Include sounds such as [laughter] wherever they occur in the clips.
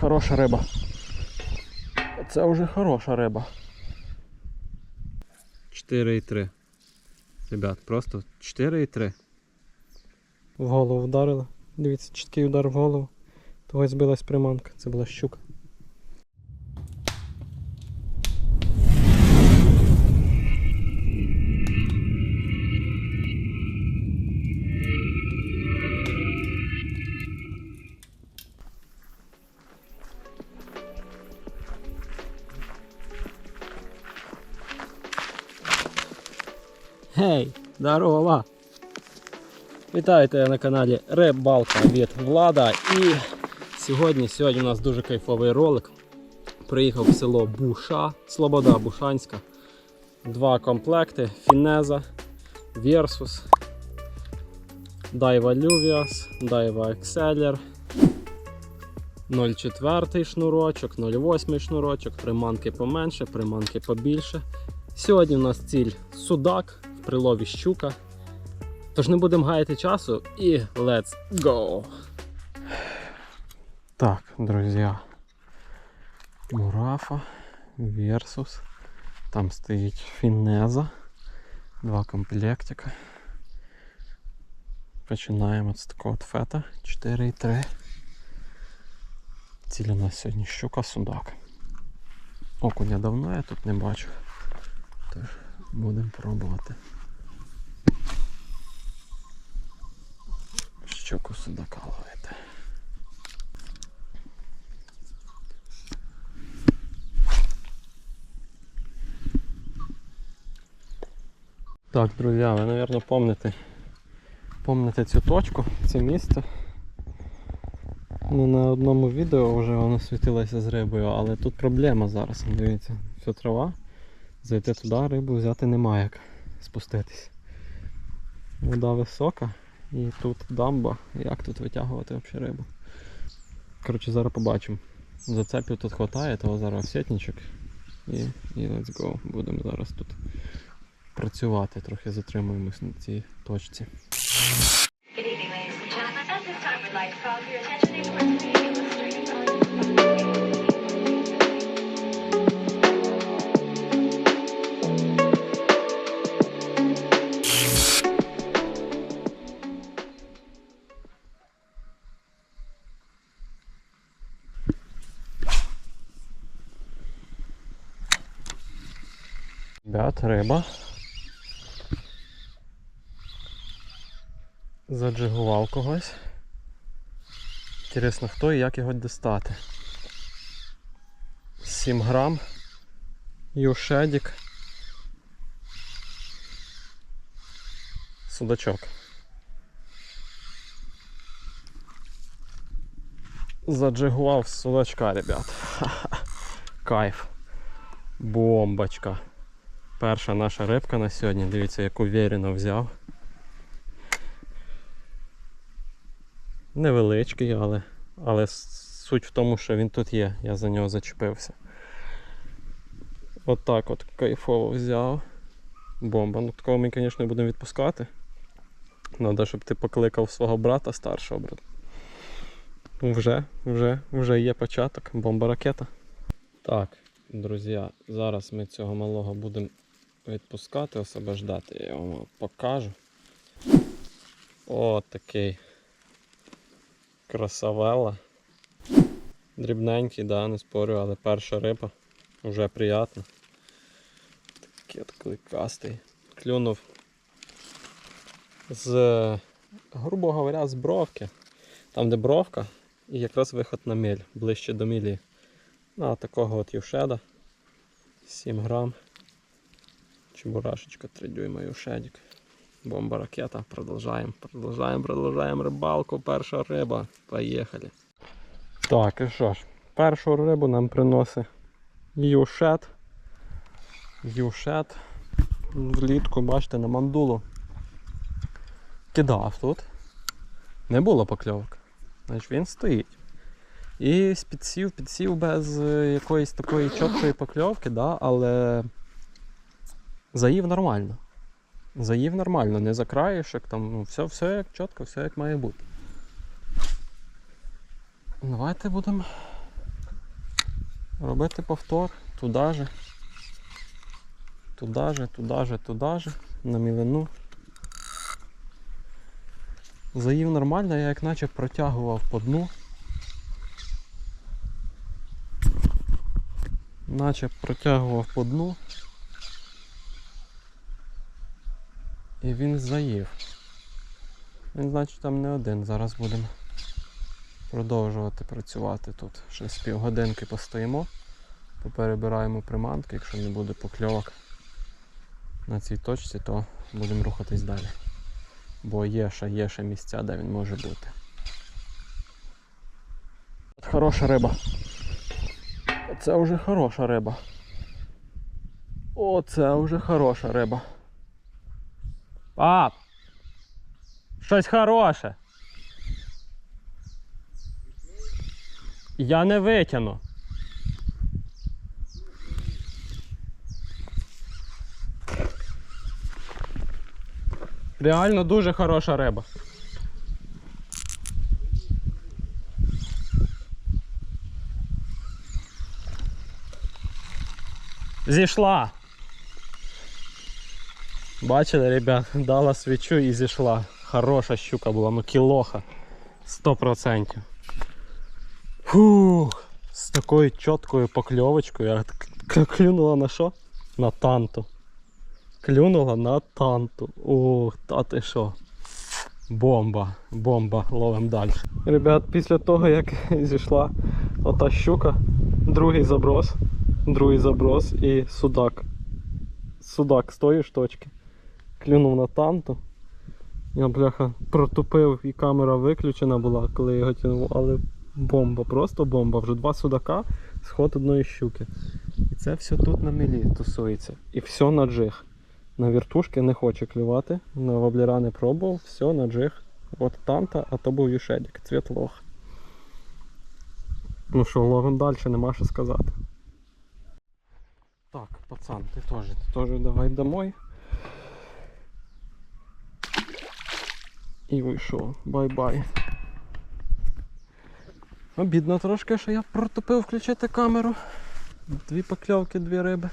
хороша риба. Це вже хороша риба. 4,3. Ребят, просто 4,3. В голову вдарили. Дивіться, чіткий удар в голову. Того збилась приманка. Це була щука. Здорово! Вітаю на каналі Рибалка від Влада. І сьогодні, сьогодні у нас дуже кайфовий ролик. Приїхав в село Буша, Слобода Бушанська. Два комплекти Фінеза, Versus, Daiwa Luvias, Daiwa Exceller, 0,4 шнурочок, 0,8 шнурочок, приманки поменше, приманки побільше. Сьогодні у нас ціль судак, в прилові щука. Тож не будемо гаяти часу і let's go! Так, друзі. Мурафа Versus. Там стоїть фінеза. Два комплектика. Починаємо з такого от фета 4,3. Ціль нас сьогодні щука судак. Окуня давно я тут не бачу. Тож будемо пробувати. Щоку судака ловити. Так, друзі, ви, мабуть, помните, помните цю точку, це місце. Не на одному відео вже воно світилося з рибою, але тут проблема зараз. Дивіться, все трава. Зайти туди, рибу взяти немає як спуститись. Вода висока і тут дамба. Як тут витягувати взагалі рибу? Коротше, зараз побачимо. Зацепів тут вистачає, того зараз сітничок. І, і let's go. Будемо зараз тут працювати, трохи затримуємось на цій точці. Риба. Заджигував когось. Інтересно, хто і як його дістати. 7 грам. Юшедік. Судачок. Заджигував судачка, ребят. [laughs] Ха-ха. Кайф. Бомбочка. Перша наша рибка на сьогодні. Дивіться, яку вірено взяв. Невеличкий, але, але суть в тому, що він тут є. Я за нього зачепився. От так от кайфово взяв. Бомба. Ну такого ми, звісно, будемо відпускати. Треба, щоб ти покликав свого брата старшого брата. Ну, Вже, вже, вже є початок. Бомба ракета. Так, друзі, зараз ми цього малого будемо відпускати, освобождати. Я вам покажу. О, такий красавела. Дрібненький, да, не спорю, але перша риба. Вже приємно. Такий кликастий. Клюнув з, грубо говоря, з бровки. Там, де бровка, і якраз виход на міль, ближче до мілі. На такого от юшеда. 7 грам. Чебурашечка 3 дюйма юшедик. Бомба ракета. Продовжаємо, продовжаємо, продовжаємо рибалку. Перша риба. Поїхали. Так, і що ж, першу рибу нам приносить юшет. Юшет. Влітку, бачите, на мандулу. Кидав тут. Не було покльовок. Значить він стоїть. І підсів, підсів без е, якоїсь такої чіткої покльовки, да, але заїв нормально. Заїв нормально, не за краєшок, там, ну, все, все як чітко, все як має бути. Давайте будемо робити повтор, туди же. Туди же, туди же, туди же, на мілину. Заїв нормально, я як наче протягував по дну. Наче протягував по дну. І він заїв. Він, значить, там не один. Зараз будемо продовжувати працювати тут. Ще з півгодинки постоїмо, поперебираємо приманки, якщо не буде покльовок на цій точці, то будемо рухатись далі. Бо є ще, є ще місця, де він може бути. Хороша риба. Це вже хороша риба. О, це вже хороша риба. Пап! Щось хороше. Я не витягну. Реально дуже хороша риба. Зійшла. Бачили, ребят, дала свічу і зійшла. Хороша щука була, ну кілоха. 100%. Фух, з такою чіткою покльовочкою. Я клюнула на що? На танту. Клюнула на танту. Ух, та ти що. Бомба, бомба, ловим далі. Ребят, після того як [laughs] зійшла ота щука, другий заброс, другий заброс і судак. Судак з тої ж точки. Клюнув на танту. Я бляха протупив і камера виключена була, коли його тягнув, але бомба, просто бомба. Вже два судака, сход одної щуки. І це все тут на мілі тусується. І все на джиг. На віртушки не хоче клювати, на воблера не пробував, все на джиг. От танта, а то був юшедік, цвіт лох. Ну що, ловим далі, нема що сказати. Так, пацан, ти теж, ти теж давай домой. І вийшов. Бай-бай. Обідно трошки, що я протупив включити камеру. Дві покльовки, дві риби.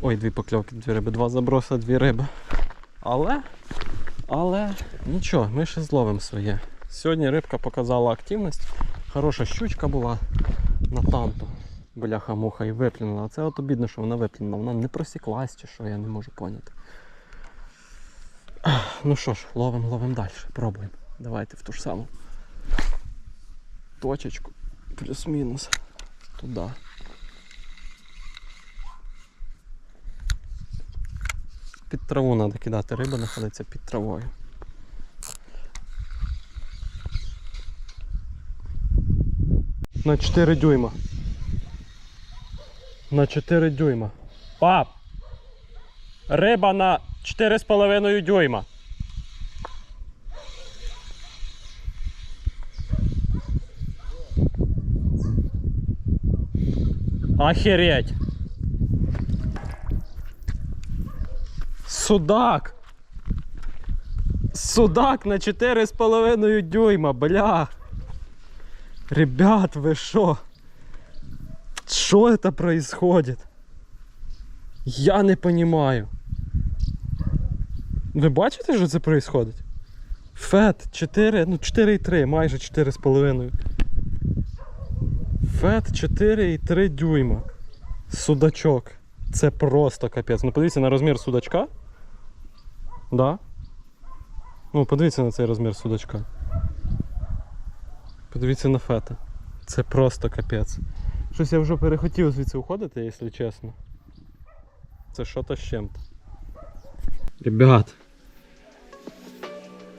Ой, дві покльовки, дві риби, два заброса, дві риби. Але, але нічого, ми ще зловимо своє. Сьогодні рибка показала активність. Хороша щучка була на танту. Бляха-муха і виплюнула. Це от обідно, що вона виплюнула. Вона не просіклась чи що, я не можу поняти. Ну що ж, ловимо, ловимо далі. Пробуємо. Давайте в ту ж саму точечку. Плюс-мінус. Туди. Під траву треба кидати, риба знаходиться під травою. На 4 дюйма. На 4 дюйма. Пап! Риба на 4,5 дюйма. Охереть! Судак! Судак на 4,5 дюйма, бля! Ребят, вы шо? Что это происходит? Я не понимаю. Ви бачите, що це происходить? Фет 4, ну 4,3, майже 4,5. Фет 4,3 дюйма. Судачок. Це просто капець. Ну подивіться на розмір судачка. Да? Ну, подивіться на цей розмір судачка. Подивіться на фета. Це просто капець. Щось я вже перехотів звідси уходити, якщо чесно. Це що-то з чим-то. Ребят.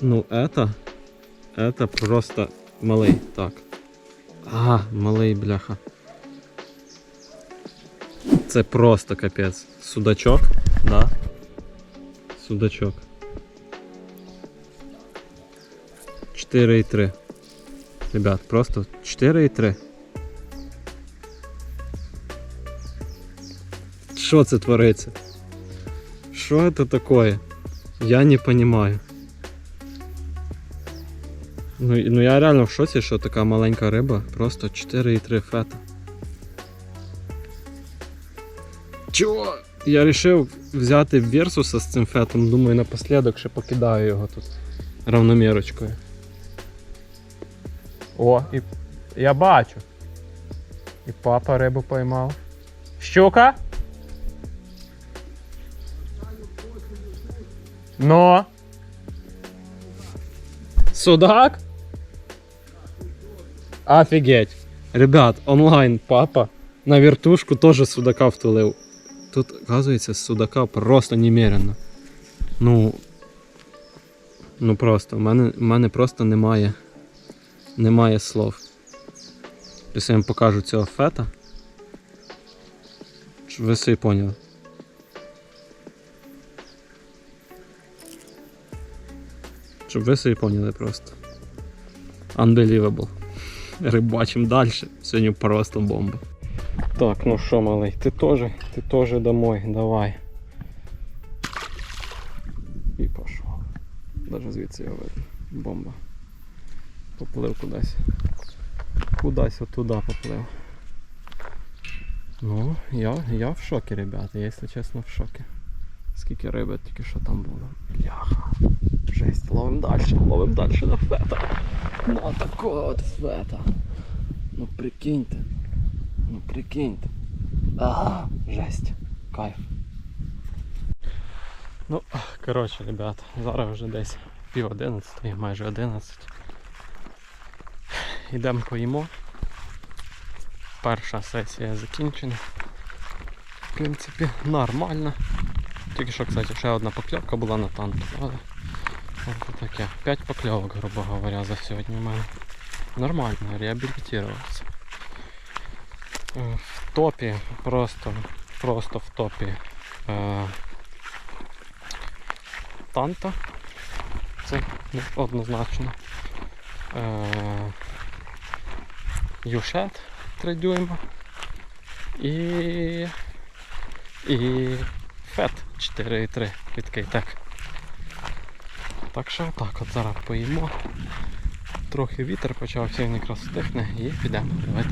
Ну это. Это просто малий. Так. А, малий бляха. Це просто капець. Судачок, да? Судачок. 4,3. Ребят, просто 4,3. Що це твориться? Що це таке? Я не понимаю. Ну, ну я реально в шоці, що така маленька риба, просто 4,3 фета. Чого? Я вирішив взяти Версуса з цим фетом, думаю, напослідок ще покидаю його тут равномірочкою. О, і я бачу. І папа рибу поймав. Щука? Но. Судак? Офігеть. Ребят, онлайн папа на вертушку теж судака втулив. Тут, оказується, судака просто немерено. Ну. Ну просто, в мене, в мене просто немає. Немає слов. Якщо я вам покажу цього фета. Щоб ви собі поняли. Щоб ви собі поняли просто. Unbelievable. Рибачим далі. Сьогодні просто бомба. Так, ну що, малий, ти теж, ти теж домой, давай. І пішов. Даже звідси його видно. Бомба. Поплив кудись. Кудись отуда поплив. Ну, я, я в шокі, ребята, я, якщо чесно, в шокі. Скільки риби тільки що там було. Бляха. Жесть, ловим далі, ловим далі на фета. На такого от фета. Ну прикиньте. Ну прикиньте. Ага, жесть. Кайф. Ну, коротше, ребят, зараз вже десь пів одинадцятої, майже одинадцять. Йдемо поїмо. Перша сесія закінчена. В принципі, нормально. Тільки що, кстати, ще одна покльовка була на танту, але от таке. П'ять покльовок, грубо говоря, за сьогодні в мене. Нормально, реабілітувався. Е, В топі, просто, просто в топі е, танта. Це ну, однозначно. Е, Юшет 3 дюйма. І, і Фет 4,3 від Кейтек. Так що так, от зараз поїмо. Трохи вітер почався, він якраз стихне і підемо ловити,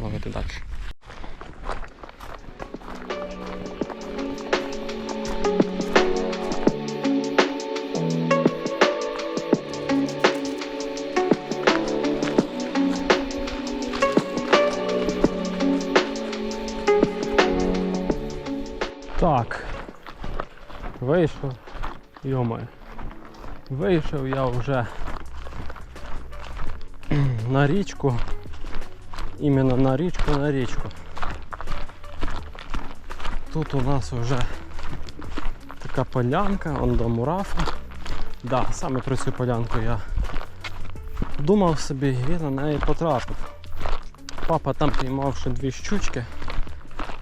ловити далі. Так. Вийшов. Йомаю. Вийшов я вже на річку. Іменно на річку, на річку. Тут у нас вже така полянка, он до мурафа. Да, саме про цю полянку я думав собі і на неї потрапив. Папа там піймав ще дві щучки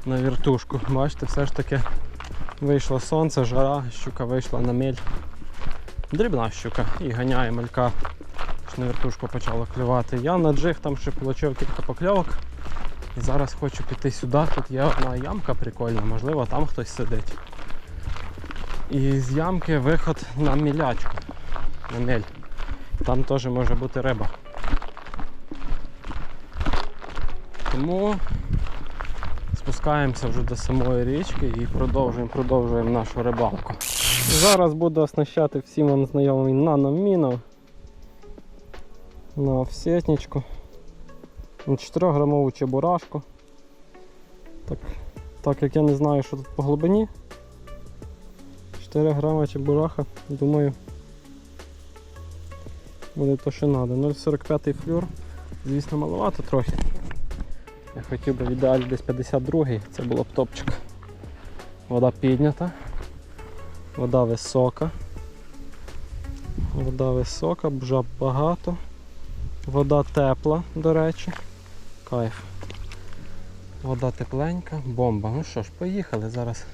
на віртушку. Бачите, все ж таки вийшло сонце, жара, щука вийшла на мель. Дрібна щука і ганяє малька. Аж На вертушку почало клювати. Я на джиг там ще отримав кілька покльовок. І зараз хочу піти сюди. Тут є одна ямка прикольна, можливо там хтось сидить. І з ямки виход на мілячку. На мель. Там теж може бути риба. Тому спускаємося вже до самої річки і продовжуємо, продовжуємо нашу рибалку. Зараз буду оснащати всім вам знайомий наноміном на овсетничку. На 4 грамову чебурашку. Так, так як я не знаю, що тут по глибині. 4 грама чебураха, думаю, буде то, що треба. 0,45 флюр. Звісно, маловато трохи. Я хотів би в ідеалі десь 52-й, це було б топчик. Вода піднята, вода висока. Вода висока, бжаб багато. Вода тепла, до речі. Кайф. Вода тепленька, бомба. Ну що ж, поїхали зараз.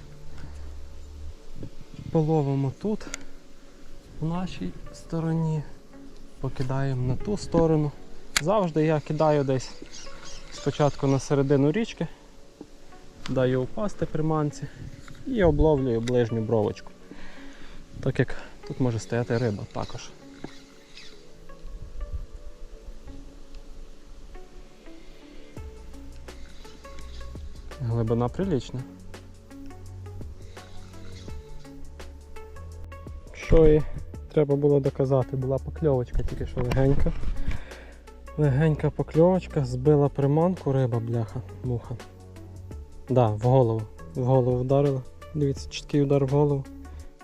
Половимо тут, в нашій стороні. Покидаємо на ту сторону. Завжди я кидаю десь спочатку на середину річки, даю упасти приманці і обловлюю ближню бровочку так як тут може стояти риба також. Глибина прилічна. Що і треба було доказати, була покльовочка тільки що легенька. Легенька покльовочка, збила приманку риба, бляха, муха. Да, в голову. В голову вдарила. Дивіться, чіткий удар в голову.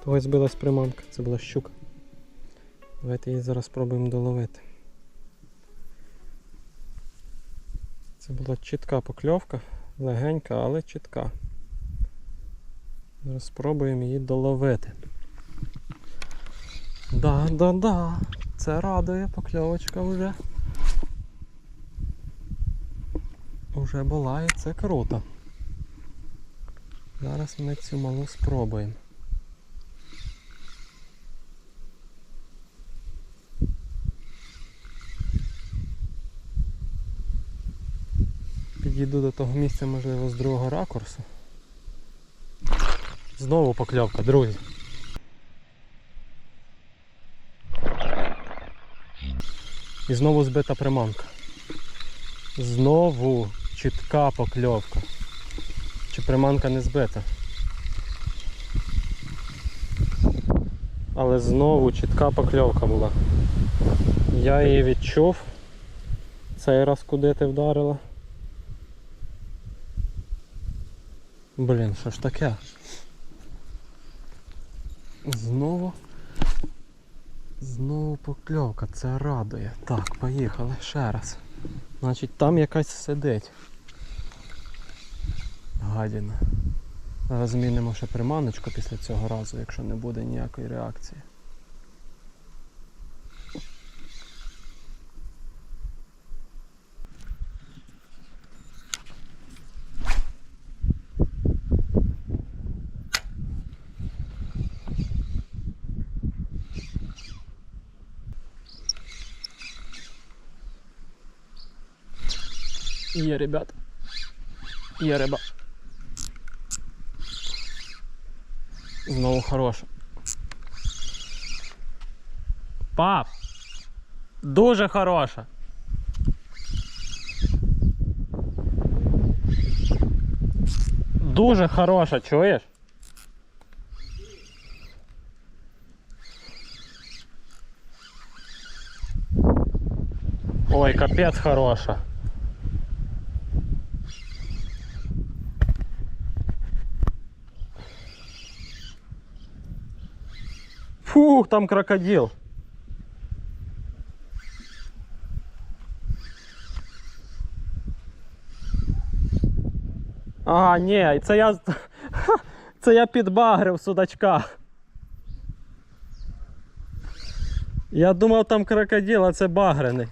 Того й збилась приманка. Це була щука. Давайте її зараз спробуємо доловити. Це була чітка покльовка, легенька, але чітка. Зараз спробуємо її доловити. Да, да, да. Це радує, покльовочка вже. Уже була і це круто. Зараз ми цю малу спробуємо. Підійду до того місця, можливо, з другого ракурсу. Знову покльовка, друзі. І знову збита приманка. Знову чітка покльовка. Чи приманка не збита? Але знову чітка покльовка була. Я її відчув. Цей раз куди ти вдарила. Блін, що ж таке? Знову. Знову покльовка, це радує. Так, поїхали ще раз. Значить там якась сидить. Гадіна. Зараз змінимо ще приманочку після цього разу, якщо не буде ніякої реакції. Є, ребят. Є риба. Знову хороша. Пап! Дуже хороша. Дуже хороша, чуєш? Ой, капець хороша. Фух, там крокодил. А, ні, це я. [laughs] Це я підбагрив судачка. Я думав там крокодил, а це багрений.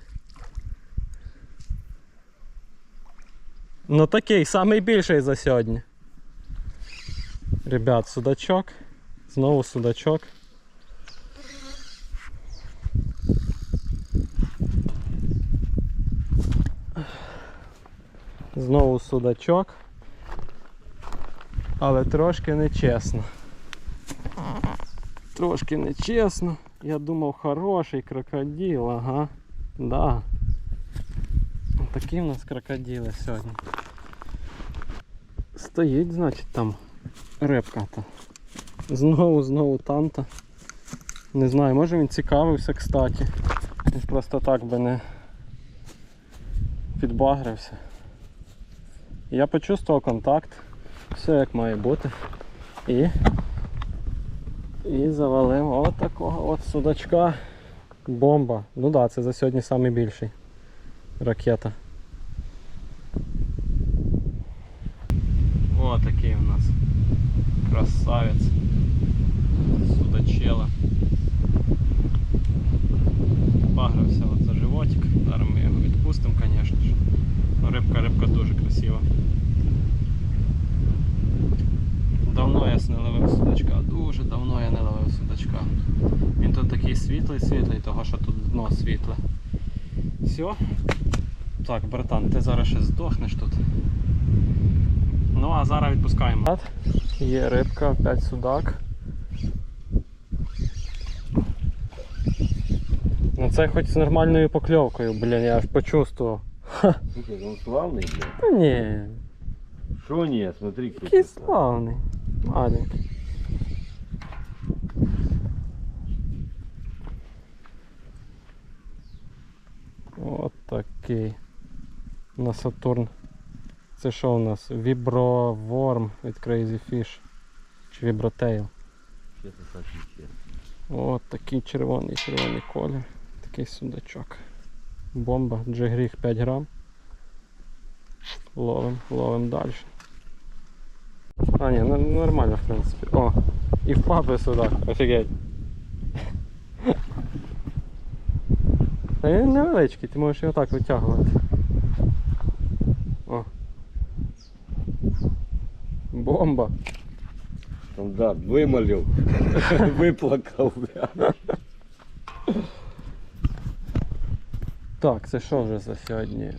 Ну такий, самий більший за сьогодні. Ребят, судачок. Знову судачок. Знову судачок. Але трошки нечесно. Трошки нечесно. Я думав хороший крокодил, ага. Да. Такі в нас крокодили сьогодні. Стоїть, значить, там рибка-то. Знову, знову там-то. Не знаю, може він цікавився, кстати. Він просто так би не підбагрився. Я почувствував контакт, все як має бути. І і завалив от такого от судачка. Бомба. Ну так, да, це за сьогодні найбільший ракета. О, такий у нас красавець. Судачела. Багрався от за животик. Зараз ми його відпустимо, звісно. Ну, рибка, рибка дуже красива. Давно я не ловив судачка, дуже давно я не ловив судачка. Він тут такий світлий, світлий, того що тут дно світле. Все. Так, братан, ти зараз ще здохнеш тут. Ну а зараз відпускаємо. Є рибка, опять судак. Ну це хоч з нормальною покльовкою, блін, я аж почувствував. Слушай, он славный, блядь. Та ні, Шо нет, смотри, какой такий ты славный. славний. Маленький. Такий на Сатурн. Це що у нас? Віброворм від Crazy Fish. Чи Вібротейл. От такий червоний червоний колір. Такий судачок. Бомба, джигріх 5 грам. Ловим, ловим далі. А, ні, нормально, в принципі. О, і в папи судак, офігеть. Він невеличкий, ти можеш його так витягувати. О. Бомба. Стандарт, вымолил, [laughs] выплакал. бля. Так, це що вже за сьогодні?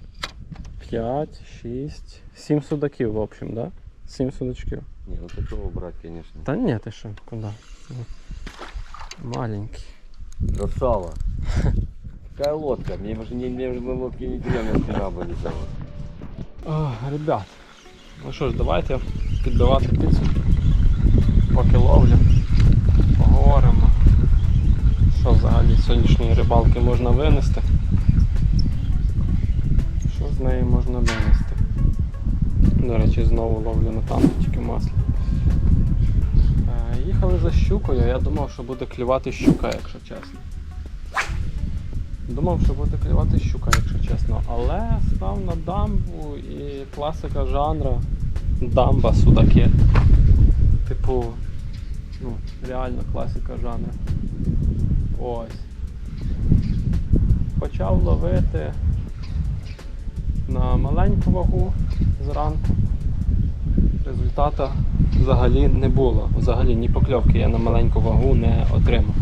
5, 6, 7 судаків, в общем, да? 7 судачків. Не, ну такого брать, конечно. Та ні, ти що, куди? Маленький. Красава. [laughs] Какая лодка? Мне уже, не, мне уже на лодке не меня спина. О, ребят, ну що ж, давайте підбивати підсумки. Поки ловлю. Поговоримо. Що взагалі з сьогоднішньої рибалки можна винести? Що з неї можна винести? До речі, знову ловлю на тільки масло. Е, Їхали за щукою, я думав, що буде клювати щука, якщо чесно. Думав, що буде клювати щука, якщо чесно, але став на дамбу і класика жанра дамба судаки. Типу, ну, реально класика жанру. Ось. Почав ловити на маленьку вагу зранку. Результата взагалі не було. Взагалі ні покльовки я на маленьку вагу не отримав.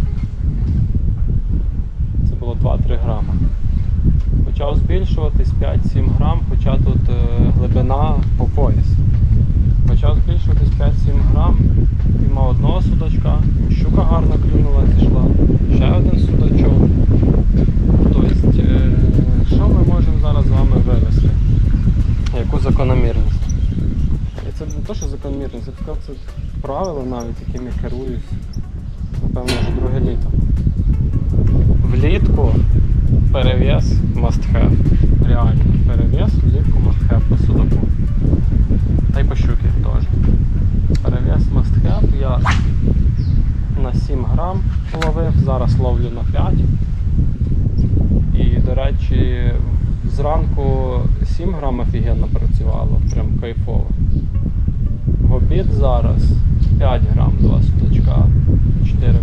Було 2-3 грама. Почав збільшуватись 5-7 грам, хоча тут е, глибина по пояс. Почав збільшуватись 5-7 грам, піймав одного судачка, щука гарно клюнула, зійшла, ще один судачок. Тобто, е, що ми можемо зараз з вами вивести? Яку закономірність? І це не те, що закономірність, це правило навіть, яким я керуюсь, напевно, вже друге літо. Влітку перев'яз have. Реально. Перев'яз влітку have по судаку. Та й по щуки теж. Перев'яз have я на 7 грам ловив, зараз ловлю на 5. І, до речі, зранку 7 грам офігенно працювало, прям кайфово. В обід зараз 5 грам, 2 судачка, 4,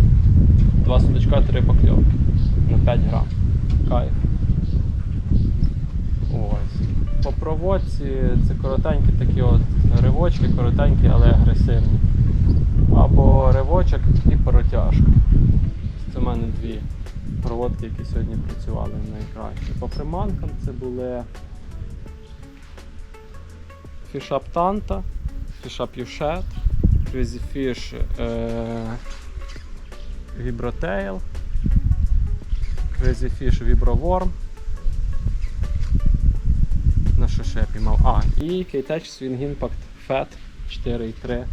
2 судачка, 3 покльовки на 5 грам. Кайф. Ось. По проводці це коротенькі такі от ривочки, коротенькі, але агресивні. Або ривочок і протяжка. Це в мене дві проводки, які сьогодні працювали найкраще. По приманкам це були фішап Танта, фішап Юшет, Fish е- Crazy Fish Vibroworm. На що ще піймав? А, і K-Touch Swing Impact Fat 4.3.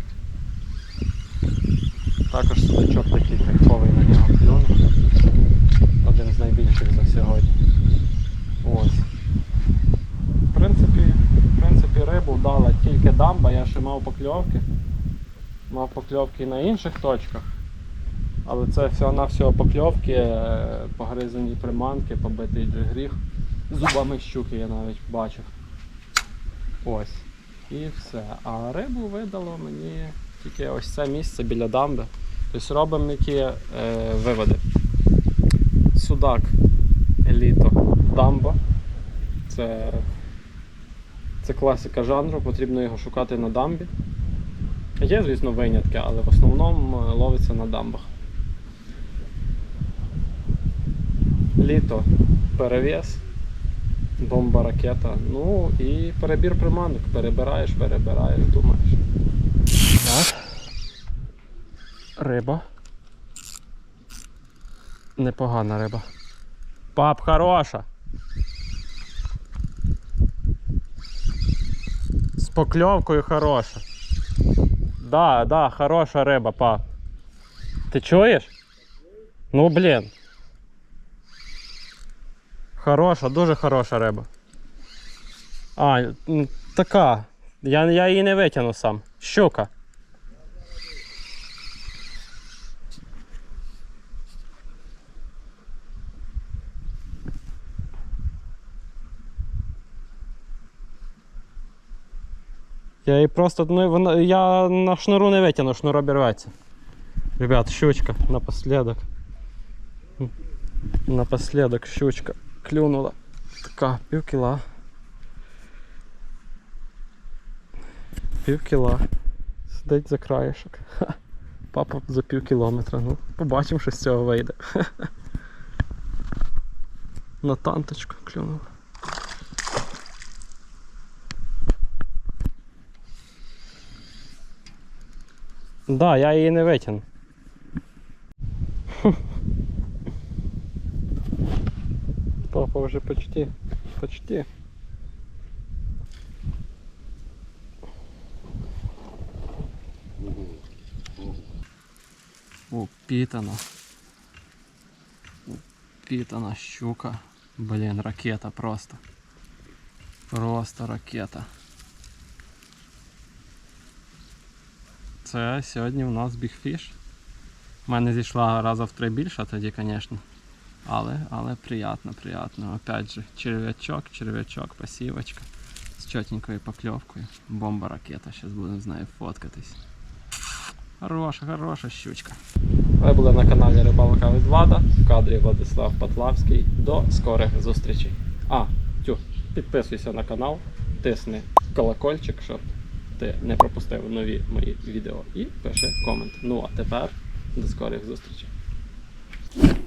Також судачок такий кайфовий на нього клюнув. Один з найбільших за сьогодні. Ось. В принципі, в принципі, рибу дала тільки дамба, я ще мав покльовки. Мав покльовки на інших точках. Але це всього-навсього покльовки, е, погризані приманки, побитий джигріх. Зубами щуки я навіть бачив. Ось. І все. А рибу видало мені тільки ось це місце біля дамби. Тобто робимо які е, виводи. Судак еліто дамба. Це, це класика жанру, потрібно його шукати на дамбі. Є, звісно, винятки, але в основному е, ловиться на дамбах. Літо перев'яз, бомба ракета. Ну і перебір приманок. Перебираєш, перебираєш, думаєш. Так. Риба. Непогана риба. Пап, хороша. З покльовкою хороша. Да, да, хороша риба, пап. Ти чуєш? Ну блін. Хороша, дуже хороша риба. А, м, така. Я, я її не витягну сам. Щука. Я її просто. Ну, вона, я на шнуру не витягну, шнур обірветься. Ребят, щучка напоследок. М, Напоследок щучка Клюнула. Така, пів кіла. Пів кіла. Сидить за краєшок. Папа за пів кілометра. Ну, побачимо, що з цього вийде. На танточку клюнула. Да, я її не витягну. Папа вже почти. Почти. Упітана. Упітана щука. Блін, ракета просто. Просто ракета. Це сьогодні у нас бігфіш. У мене зійшла раза в три більше тоді, звісно. Але, але приятно, приятно. Опять же, черв'ячок, черв'ячок, пасівочка з чотенькою покльовкою. Бомба ракета. Зараз будемо з нею фоткатись. Хороша, хороша щучка. Ви були на каналі Рибалка від Влада. В кадрі Владислав Патлавський. До скорих зустрічей. А, тю, підписуйся на канал, тисни колокольчик, щоб ти не пропустив нові мої відео і пиши комент. Ну а тепер до скорих зустрічей.